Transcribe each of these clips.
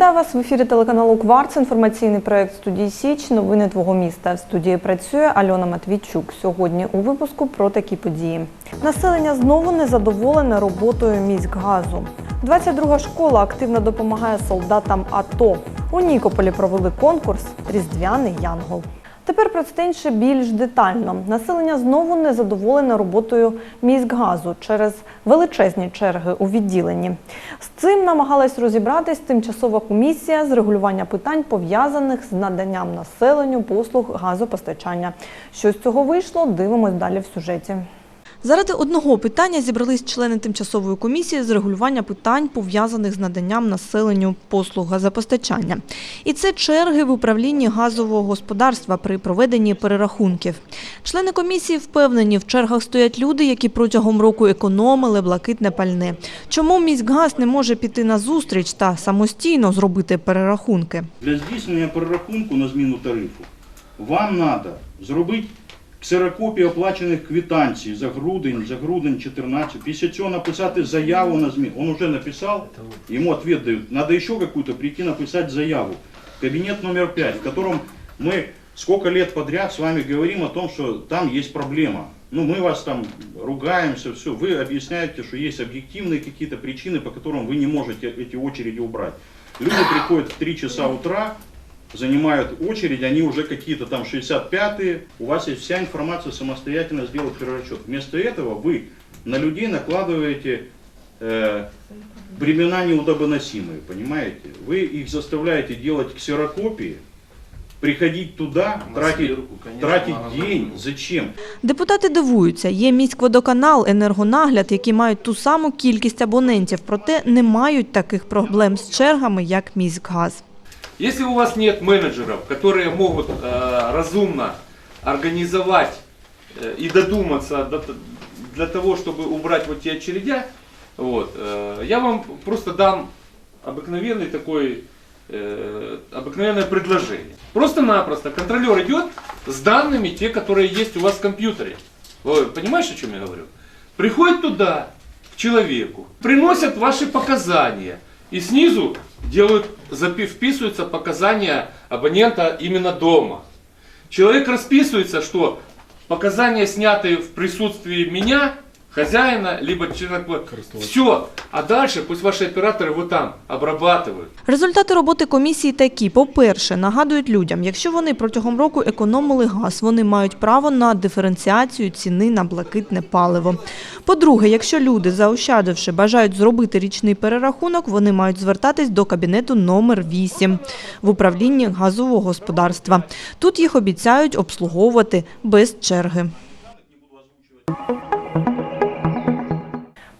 час в ефірі телеканалу Кварц. Інформаційний проект студії Січ. Новини твого міста. В студії працює Альона Матвійчук. Сьогодні у випуску про такі події. Населення знову незадоволене роботою міськгазу. 22 школа активно допомагає солдатам АТО. У Нікополі провели конкурс Різдвяний Янгол. Тепер про це інше більш детально. Населення знову не задоволене роботою міськгазу через величезні черги у відділенні. З цим намагалась розібратись тимчасова комісія з регулювання питань, пов'язаних з наданням населенню послуг газопостачання. Що з цього вийшло, дивимось далі в сюжеті. Заради одного питання зібрались члени тимчасової комісії з регулювання питань, пов'язаних з наданням населенню послуг газопостачання. І це черги в управлінні газового господарства при проведенні перерахунків. Члени комісії впевнені, в чергах стоять люди, які протягом року економили блакитне пальне. Чому міськгаз не може піти на зустріч та самостійно зробити перерахунки? Для здійснення перерахунку на зміну тарифу вам треба зробити ксерокопію оплачених квитанцій за грудень, за грудень 14. Після цього написати заяву на зміну. Он уже написал, ему ответ дают. Надо еще какую-то прийти написать заяву. Кабинет номер 5, в котором мы сколько лет подряд с вами говорим о том, что там есть проблема. Ну, мы вас там ругаемся, все. Вы объясняете, что есть объективные какие-то причины, по которым вы не можете эти очереди убрать. Люди приходят в 3 часа утра, занимают очередь, они уже какие-то там 65-е, у вас есть вся информация самостоятельно сделать перерасчет. Вместо этого вы на людей накладываете э, бремена неудобоносимые, понимаете? Вы их заставляете делать ксерокопии, приходить туда, На тратить, сверку, конечно, тратить надо день. было. Зачем? Депутати дивуються, є міськводоканал, енергонагляд, які мають ту саму кількість абонентів, проте не мають таких проблем з чергами, як міськгаз. Если у вас нет менеджеров, которые могут э, разумно организовать э, и додуматься до для того, чтобы убрать вот те очередя, вот, э, я вам просто дам обыкновенный такой, э, обыкновенное предложение. Просто-напросто контролер идет с данными, те, которые есть у вас в компьютере. Вы понимаешь, о чем я говорю? Приходит туда, к человеку, приносят ваши показания и снизу делают, вписываются показания абонента именно дома. Человек расписывается, что показания сняты в присутствии меня, хозяина, либо человека. Все. А дальше пусть ваши операторы вот там обрабатывают. Результати роботи комісії такі: по-перше, нагадують людям, якщо вони протягом року економили газ, вони мають право на диференціацію ціни на блакитне паливо. По-друге, якщо люди, заощадивши, бажають зробити річний перерахунок, вони мають звертатись до кабінету номер 8 в управлінні газового господарства. Тут їх обіцяють обслуговувати без черги.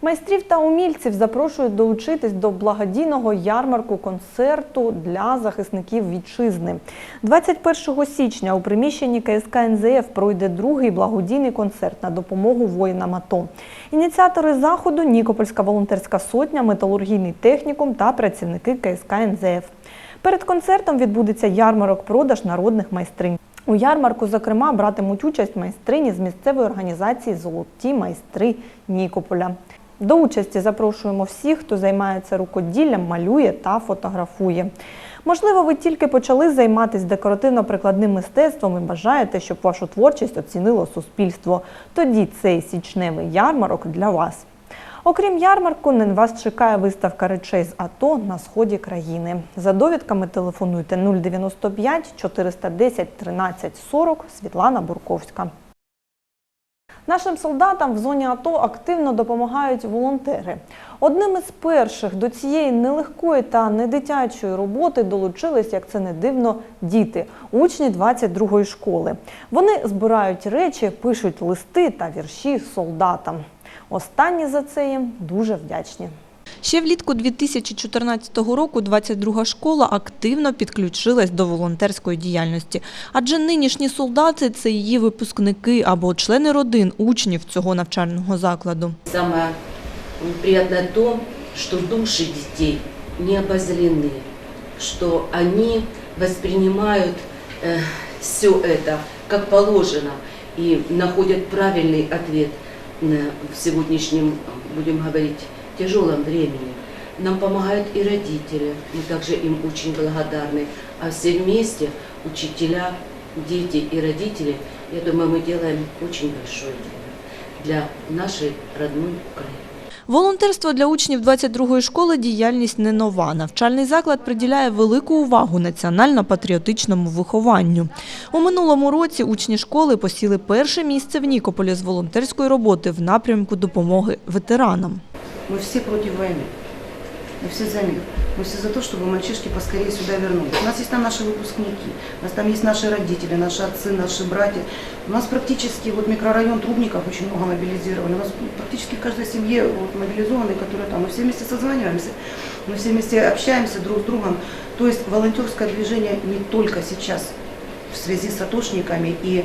Майстрів та умільців запрошують долучитись до благодійного ярмарку концерту для захисників вітчизни. 21 січня у приміщенні КСК НЗФ пройде другий благодійний концерт на допомогу воїнам АТО. Ініціатори заходу Нікопольська волонтерська сотня, металургійний технікум та працівники КСК НЗФ. Перед концертом відбудеться ярмарок продаж народних майстринь. У ярмарку, зокрема, братимуть участь майстрині з місцевої організації Золоті майстри Нікополя. До участі запрошуємо всіх, хто займається рукоділлям, малює та фотографує. Можливо, ви тільки почали займатися декоративно-прикладним мистецтвом і бажаєте, щоб вашу творчість оцінило суспільство. Тоді цей січневий ярмарок для вас. Окрім ярмарку, на вас чекає виставка речей з АТО на сході країни. За довідками телефонуйте 095 410 13 40 Світлана Бурковська. Нашим солдатам в зоні АТО активно допомагають волонтери. Одним із перших до цієї нелегкої та недитячої роботи долучились, як це не дивно, діти, учні 22-ї школи. Вони збирають речі, пишуть листи та вірші солдатам. Останні за це їм дуже вдячні. Ще влітку 2014 року 22 школа активно підключилась до волонтерської діяльності, адже нинішні солдати це її випускники або члени родин учнів цього навчального закладу. Самое приятное то, что души детей не обозлены, что они воспринимают все это как положено и находят правильный ответ на- в сегодняшнем, будем говорить, тяжелом времени. Нам помогают и родители, мы также им очень благодарны. А все вместе, учителя, дети и родители, я думаю, мы делаем очень большое дело для нашей родной Украины. Волонтерство для учнів 22-ї школи діяльність не нова. Навчальний заклад приділяє велику увагу національно-патріотичному вихованню. У минулому році учні школи посіли перше місце в Нікополі з волонтерської роботи в напрямку допомоги ветеранам. Мы все против войны. Мы все за мир. Мы все за то, чтобы мальчишки поскорее сюда вернулись. У нас есть там наши выпускники, у нас там есть наши родители, наши отцы, наши братья. У нас практически вот микрорайон Трубников очень много мобилизировали. У нас практически в каждой семье вот мобилизованные, которые там. Мы все вместе созваниваемся, мы все вместе общаемся друг с другом. То есть волонтерское движение не только сейчас в связи с атошниками и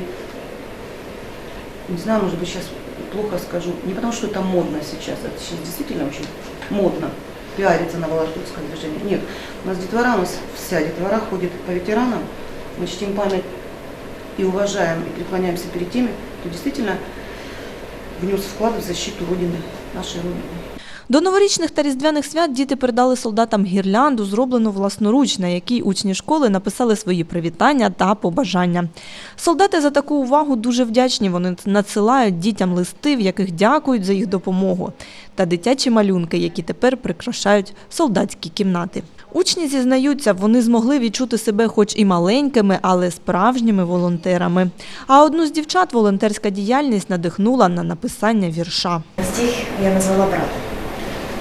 не знаю, может быть, сейчас плохо скажу, не потому что это модно сейчас, это сейчас действительно очень модно пиариться на волонтерском движении. Нет, у нас детвора, у нас вся детвора ходит по ветеранам, мы чтим память и уважаем, и преклоняемся перед теми, кто действительно внес вклад в защиту Родины, нашей Родины. До новорічних та різдвяних свят діти передали солдатам гірлянду, зроблену власноруч, на якій учні школи написали свої привітання та побажання. Солдати за таку увагу дуже вдячні. Вони надсилають дітям листи, в яких дякують за їх допомогу, та дитячі малюнки, які тепер прикрашають солдатські кімнати. Учні зізнаються, вони змогли відчути себе хоч і маленькими, але справжніми волонтерами. А одну з дівчат волонтерська діяльність надихнула на написання вірша. Стих я назвала братом.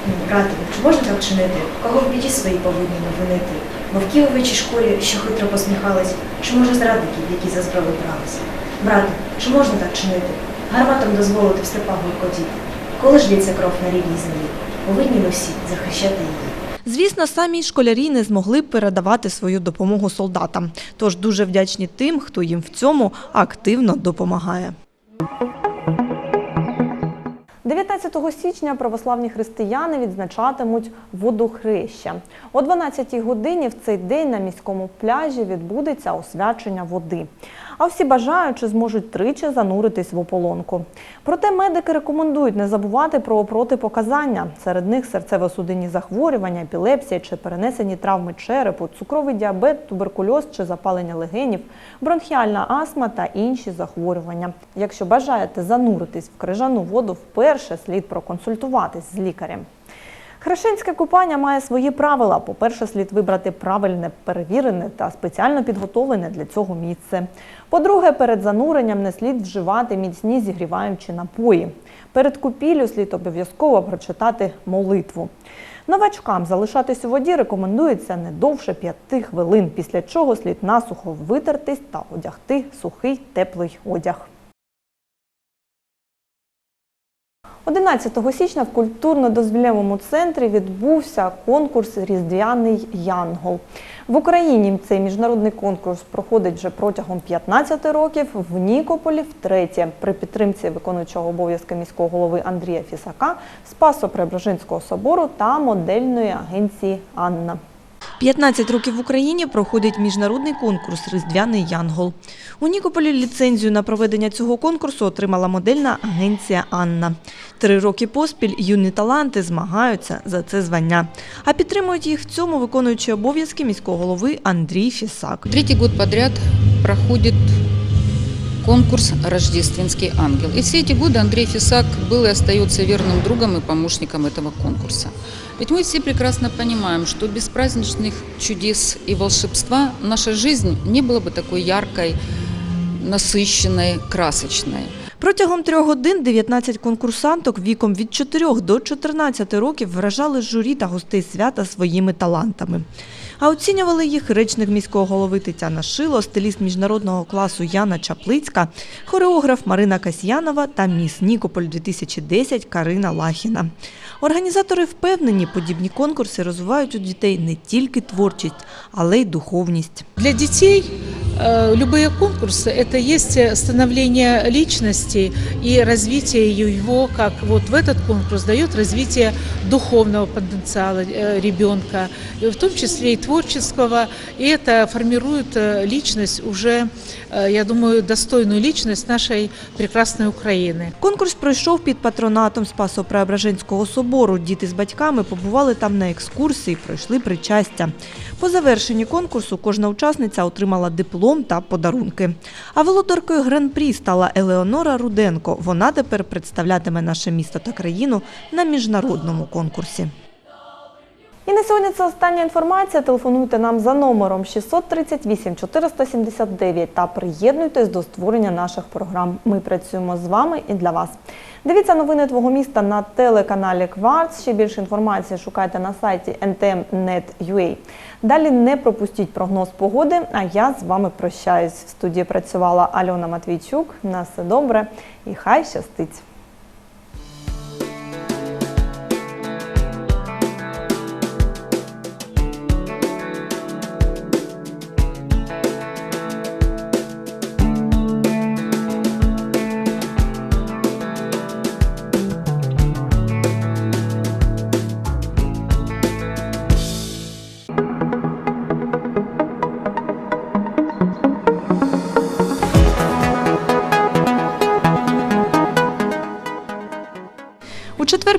Ну, чи можна так чинити? Кого в біді свої повинні ми винити? Бо в Києвичій школі, що хитро посміхались, чи може зрадників, які за зброю бралися? Братом, чи можна так чинити? Гарматам дозволити в степах гуркотіти? Коли ж лється кров на рідній землі? Повинні ми всі захищати її. Звісно, самі школярі не змогли б передавати свою допомогу солдатам. Тож дуже вдячні тим, хто їм в цьому активно допомагає. 19 січня православні християни відзначатимуть водохреща. О 12 годині в цей день на міському пляжі відбудеться освячення води. А всі бажаючі зможуть тричі зануритись в ополонку. Проте медики рекомендують не забувати про протипоказання. Серед них серцево-судинні захворювання, епілепсія чи перенесені травми черепу, цукровий діабет, туберкульоз чи запалення легенів, бронхіальна астма та інші захворювання. Якщо бажаєте зануритись в крижану воду вперше, слід проконсультуватись з лікарем. Хрещенське купання має свої правила. По-перше, слід вибрати правильне, перевірене та спеціально підготовлене для цього місце. По-друге, перед зануренням не слід вживати міцні зігріваючі напої. Перед купіллю слід обов'язково прочитати молитву. Новачкам залишатись у воді рекомендується не довше 5 хвилин, після чого слід насухо витертись та одягти сухий теплий одяг. 11 січня в культурно-дозвілєвому центрі відбувся конкурс Різдвяний Янгол. В Україні цей міжнародний конкурс проходить вже протягом 15 років, в Нікополі втретє при підтримці виконуючого обов'язки міського голови Андрія Фісака, Спасо-Преображенського собору та модельної агенції Анна. 15 років в Україні проходить міжнародний конкурс Різдвяний Янгол. У Нікополі ліцензію на проведення цього конкурсу отримала модельна агенція Анна. Три роки поспіль юні таланти змагаються за це звання. А підтримують їх в цьому виконуючі обов'язки міського голови Андрій Фісак. Третій рік підряд проходит конкурс «Рождественский ангел». И все эти годы Андрей Фисак был и остается верным другом и помощником этого конкурса. Ведь мы все прекрасно понимаем, что без праздничных чудес и волшебства наша жизнь не была бы такой яркой, насыщенной, красочной. Протягом трьох годин 19 конкурсанток віком від 4 до 14 років вражали журі та гостей свята своїми талантами. А оцінювали їх речник міського голови Тетяна Шило, стиліст міжнародного класу Яна Чаплицька, хореограф Марина Касьянова та міс Нікополь 2010 Карина Лахіна. Організатори впевнені, подібні конкурси розвивають у дітей не тільки творчість, але й духовність. Для детей Э, Любые конкурсы – это есть становление личности и развитие его, как вот в этот конкурс дает развитие духовного потенциала э, ребенка, и в том числе и творческого, и это формирует э, личность уже, э, я думаю, достойную личность нашей прекрасной Украины. Конкурс пройшов під патронатом Спасо-Преображенського собору. Діти з батьками побували там на екскурсії, пройшли причастя. По завершенні конкурсу кожна учасниця отримала диплом та подарунки. А володаркою гран-прі стала Елеонора Руденко. Вона тепер представлятиме наше місто та країну на міжнародному конкурсі. І на сьогодні це остання інформація. Телефонуйте нам за номером 638 479 та приєднуйтесь до створення наших програм. Ми працюємо з вами і для вас. Дивіться новини твого міста на телеканалі Кварц. Ще більше інформації шукайте на сайті ntm.net.ua. Далі не пропустіть прогноз погоди. А я з вами прощаюсь. В студії працювала Альона Матвійчук. На все добре і хай щастить.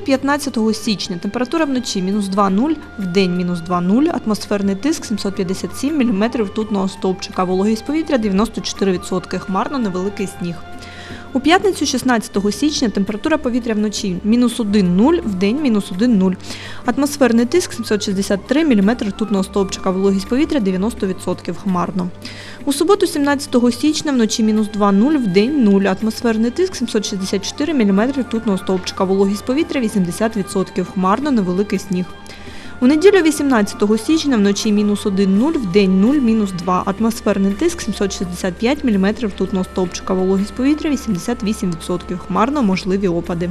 15 січня, температура вночі мінус 2,0, в день мінус 2,0, атмосферний тиск 757 мм ртутного стовпчика, вологість повітря 94%, хмарно невеликий сніг. У п'ятницю 16 січня температура повітря вночі мінус 1,0, в день мінус 1,0. Атмосферний тиск 763 мм ртутного стовпчика, вологість повітря 90%, хмарно. У суботу 17 січня вночі мінус 2,0, в день 0. Атмосферний тиск 764 мм ртутного стовпчика, вологість повітря 80%, хмарно невеликий сніг. У неділю 18 січня вночі мінус 1,0, в день 0, мінус 2. Атмосферний тиск 765 мм ртутного стовпчика, вологість повітря 88%, хмарно можливі опади.